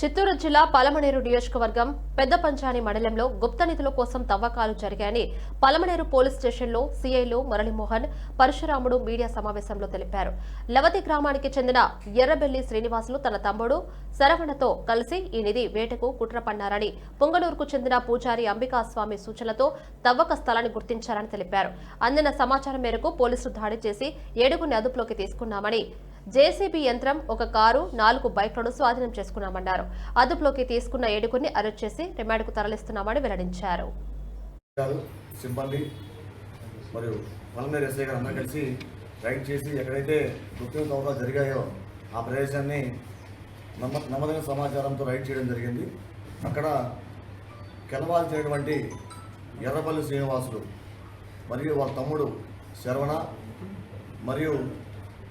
చిత్తూరు జిల్లా పలమనేరు నియోజకవర్గం పెద్ద పంచాని మండలంలో గుప్త నిధుల కోసం తవ్వకాలు జరిగాయని పలమనేరు పోలీస్ స్టేషన్లో సీఐలు మురళీమోహన్ పరశురాముడు మీడియా సమావేశంలో తెలిపారు. లవతి గ్రామానికి చెందిన ఎర్రబెల్లి శ్రీనివాసులు తన తమ్ముడు శరవణతో కలిసి ఈ నిధి వేటకు కుట్ర పన్నారని పొంగనూరుకు చెందిన పూజారి అంబికాస్వామి సూచనలతో తవ్వక స్థలాన్ని గుర్తించారని తెలిపారు. అందిన సమాచారం మేరకు పోలీసులు దాడి చేసి ఏడుగురిని అదుపులోకి తీసుకున్నామని జేసీబీ యంత్రం ఒక కారు నాలుగు బైక్లను స్వాధీనం చేసుకున్నామన్నారు. అదుపులోకి తీసుకున్న ఏడుగురిని అరెస్ట్ చేసి రిమాండ్కు తరలిస్తున్నామని వెల్లడించారు. సిబ్బంది మరియు ఎస్ఐ గారు అందరూ కలిసి రైడ్ చేసి ఎక్కడైతే గుర్తింపు దొంగలు జరిగాయో ఆ ప్రదేశాన్ని నమ్మ నమ్మదైన సమాచారంతో రైడ్ చేయడం జరిగింది. అక్కడ కెలవాల్సినటువంటి ఎర్రపల్లి శ్రీనివాసులు మరియు వాళ్ళ తమ్ముడు శరవణ మరియు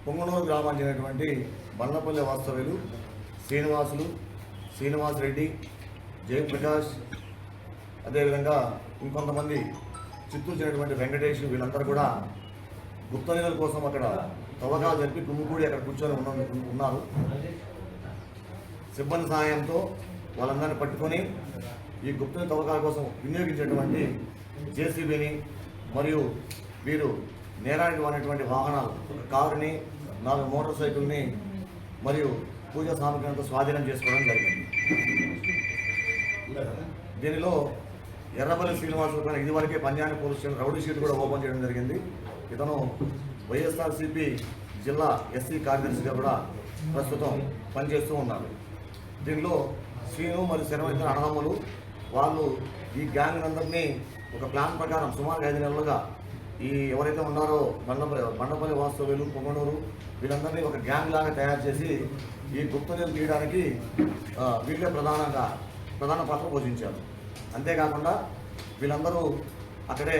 పొంగనూరు గ్రామానికి చెందినటువంటి బండ్లపల్లి వాస్తవ్యులు శ్రీనివాసులు శ్రీనివాస్ రెడ్డి జయప్రకాష్ అదేవిధంగా ఇంకొంతమంది చిత్తూరు చెందినటువంటి వెంకటేష్ వీళ్ళందరూ కూడా గుప్త కోసం అక్కడ తవ్వకాలు జరిపి గుమ్మికూడి అక్కడ కూర్చొని ఉన్న ఉన్నారు. సిబ్బంది సహాయంతో వాళ్ళందరినీ పట్టుకొని ఈ గుప్త తవ్వకాల కోసం వినియోగించేటువంటి జేసీబీని మరియు వీరు నేరానికి అనేటువంటి వాహనాలు కారుని నాలుగు మోటార్ సైకిల్ని మరియు పూజా సామగ్రితో స్వాధీనం చేసుకోవడం జరిగింది. దీనిలో ఎర్రబల్లి శ్రీనివాసులు ఇది ఇదివరకే పంజాని పోలీస్ స్టేషన్ రౌడీ షీట్ కూడా ఓపెన్ చేయడం జరిగింది. ఇతను వైఎస్ఆర్సీపీ జిల్లా ఎస్సీ కార్యదర్శిగా కూడా ప్రస్తుతం పనిచేస్తూ ఉన్నారు. దీనిలో శ్రీను మరియు శర్మ ఇద్దరు అన్నదమ్ములు వాళ్ళు ఈ గ్యాంగ్ అందరినీ ఒక ప్లాన్ ప్రకారం సుమారు ఐదు నెలలుగా ఈ ఎవరైతే ఉన్నారో బండపల్లి బండపల్లి వాస్తవ్యులు పొంగనూరు వీళ్ళందరినీ ఒక గ్యాంగ్ లాగా తయారు చేసి ఈ గుప్త తీయడానికి వీళ్ళే ప్రధానంగా ప్రధాన పాత్ర పోషించారు. అంతేకాకుండా వీళ్ళందరూ అక్కడే